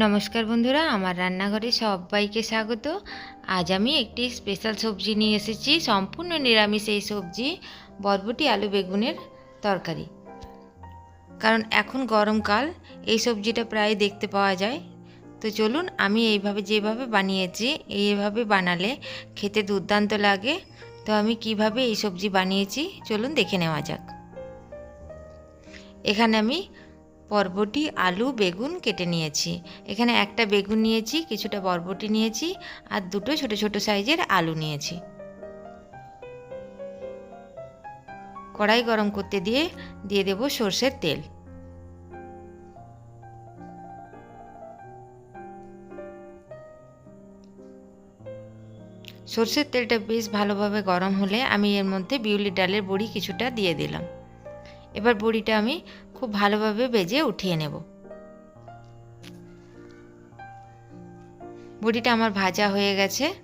নমস্কার বন্ধুরা, আমার রান্নাঘরে সবাইকে স্বাগত। আজ আমি একটি স্পেশাল সবজি নিয়ে এসেছি, সম্পূর্ণ নিরামিষ এই সবজি, বরবটি, আলু বেগুনের তরকারি। কারণ এখন গরমকাল এই সবজিটা প্রায় দেখতে পাওয়া যায়। তো চলুন, আমি এইভাবে যেভাবে বানিয়েছি, এইভাবে বানালে খেতে দুর্দান্ত লাগে। তো আমি কীভাবে এই সবজি বানিয়েছি, চলুন দেখে নেওয়া যাক। এখানে আমি বরবটি, আলু, বেগুন কেটে নিয়েছি। এখানে একটা বেগুন নিয়েছি, কিছুটা বরবটি নিয়েছি আর দুটো ছোট ছোট সাইজের আলু নিয়েছি। কড়াই গরম করতে দিয়ে দিয়ে দেব সর্ষের তেল। সর্ষের তেলটা বেশ ভালোভাবে গরম হলে আমি এর মধ্যে বিউলি ডালের বড়ি কিছুটা দিয়ে দিলাম। এবার বড়িটা আমি খুব ভালোভাবে ভেজে উঠিয়ে নেব। বড়িটা আমার ভাজা হয়ে গেছে,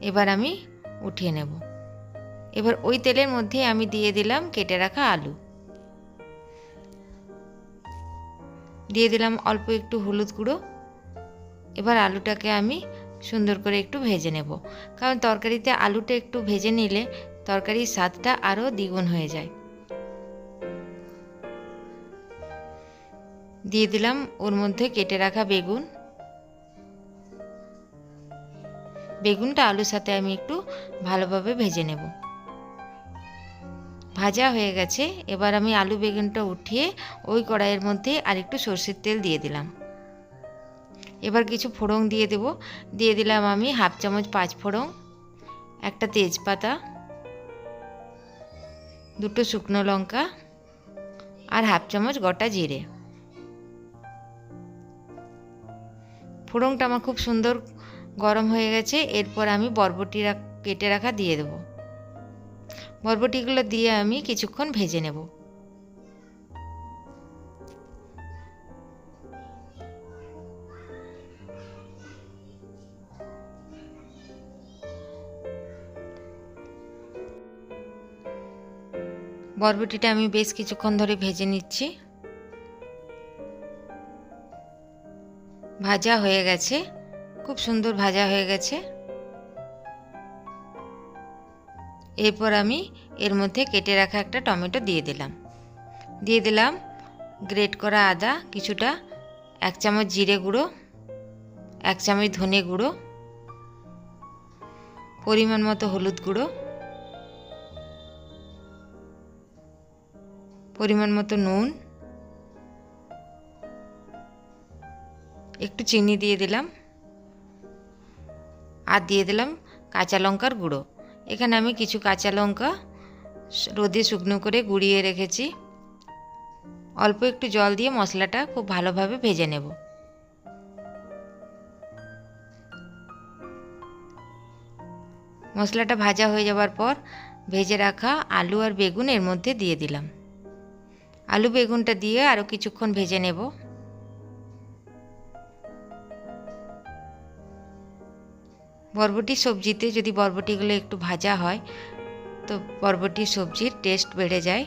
এবার আমি উঠিয়ে নেব। এবার ওই তেলের মধ্যে আমি দিয়ে দিলাম কেটে রাখা আলু। দিয়ে দিলাম অল্প একটু হলুদ গুঁড়ো। এবার আলুটাকে আমি সুন্দর করে একটু ভেজে নেব। কারণ তরকারিতে আলুটা একটু ভেজে নিলে তরকারির স্বাদটা আরও দ্বিগুণ হয়ে যায়। দিয়ে দিলাম ওর মধ্যে কেটে রাখা বেগুন। বেগুনটা আলুর সাথে আমি একটু ভালোভাবে ভেজে নেব। ভাজা হয়ে গেছে, এবার আমি আলু বেগুনটা উঠিয়ে ওই কড়াইয়ের মধ্যে আর একটু সর্ষের তেল দিয়ে দিলাম। এবার কিছু ফোড়ং দিয়ে দেব। দিয়ে দিলাম আমি হাফ চামচ পাঁচ ফোড়ং একটা তেজপাতা, দুটো শুকনো লঙ্কা আর হাফ চামচ গোটা জিরে। ফোড়নটা আমার খুব সুন্দর গরম হয়ে গেছে, এরপর আমি বরবটি কেটে রাখা দিয়ে দেবো। বরবটিগুলো দিয়ে আমি কিছুক্ষণ ভেজে নেব। বরবটিটা আমি বেশ কিছুক্ষণ ধরে ভেজে নিচ্ছি। ভাজা হয়ে গেছে। খুব সুন্দর ভাজা হয়ে গেছে। এরপর আমি এর মধ্যে কেটে রাখা একটা টমেটো দিয়ে দিলাম। দিয়ে দিলাম গ্রেট করা আদা, কিছুটা এক চামচ জিরে গুঁড়ো, এক চামচ ধনে গুঁড়ো, পরিমাণ মতো হলুদ গুঁড়ো, পরিমাণ মতো নুন একটু চিনি দিয়ে দিলাম। আর দিয়ে দিলাম কাঁচা লঙ্কার গুঁড়ো। এখানে আমি কিছু কাঁচা লঙ্কা রোদে শুকনো করে গুঁড়িয়ে রেখেছি। অল্প একটু জল দিয়ে মশলাটা খুব ভালোভাবে ভেজে নেব। মশলাটা ভাজা হয়ে যাওয়ার পর ভেজে রাখা আলু আর বেগুন এর মধ্যে দিয়ে দিলাম। আলু বেগুনটা দিয়ে আরও কিছুক্ষণ ভেজে নেব। বরবটি সবজিতে যদি বরবটিগুলো একটু ভাজা হয়, তো বরবটি সবজির টেস্ট বেড়ে যায়।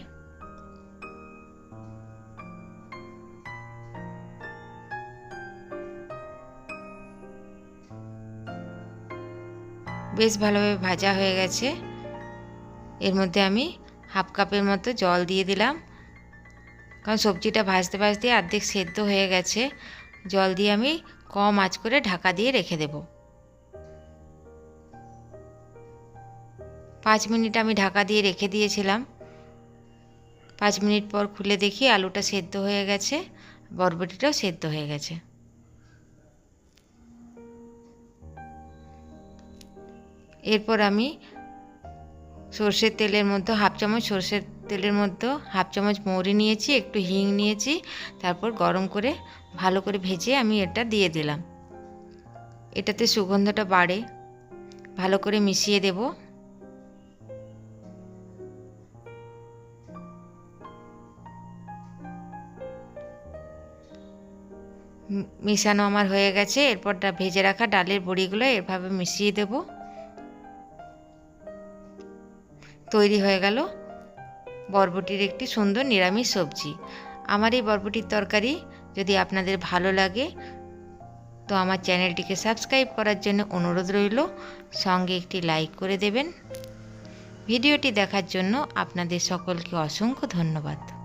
বেশ ভালোভাবে ভাজা হয়ে গেছে। এর মধ্যে আমি হাফ কাপের মতো জল দিয়ে দিলাম। কারণ সবজিটা ভাজতে ভাজতে অর্ধেক সেদ্ধ হয়ে গেছে। জল দিয়ে আমি কম আঁচ করে ঢাকা দিয়ে রেখে দেবো। পাঁচ মিনিট আমি ঢাকা দিয়ে রেখে দিয়েছিলাম। পাঁচ মিনিট পর খুলে দেখি আলুটা সেদ্ধ হয়ে গেছে, বরবটিটাও সেদ্ধ হয়ে গেছে। এরপর আমি সর্ষের তেলের মধ্যে হাফ চামচ, সর্ষের তেলের মধ্যে হাফ চামচ মৌরি নিয়েছি, একটু হিং নিয়েছি, তারপর গরম করে ভালো করে ভেজে আমি এটা দিয়ে দিলাম। এটাতে সুগন্ধটা বাড়ে, ভালো করে মিশিয়ে দেবো। মিশানো আমার হয়ে গেছে। এরপর ভেজে রাখা ডালের বড়িগুলো এভাবে মিশিয়ে দেব। তৈরি হয়ে গেল বরবটির একটি সুন্দর নিরামিষ সবজি। আমার এই বরবটির তরকারি যদি আপনাদের ভালো লাগে, তো আমার চ্যানেলটিকে সাবস্ক্রাইব করার জন্য অনুরোধ রইল। সঙ্গে একটি লাইক করে দেবেন। ভিডিওটি দেখার জন্য আপনাদের সকলকে অসংখ্য ধন্যবাদ।